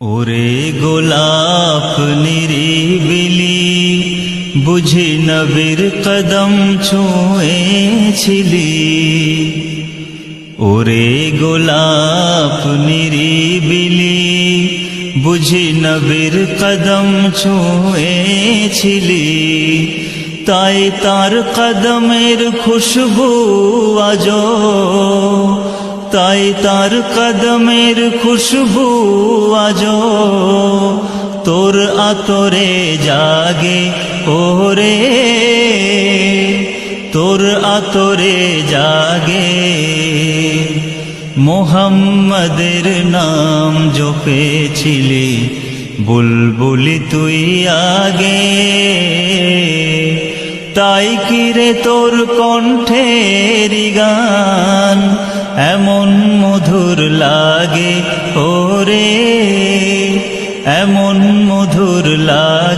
ওরে গোলাপ নিরিবিলি বুঝি নবীর কদম ছুঁয়েছিলি। ওরে গোলাপ নিরিবিলি বুঝি নবীর কদম ছুঁয়েছিলি। তাই তার কদমের খুশবু আজো তাই তার কদমের খুশবু আজো তোর আতরে জাগে, ওরে। তোর আতরে জাগে। মোহাম্মদের নাম জপেছিলি, বুলবুলি তুই আগে। তাই কিরে তোর কণ্ঠের গান? এমন মধুর লাগে ওরে এমন মধুর লাগে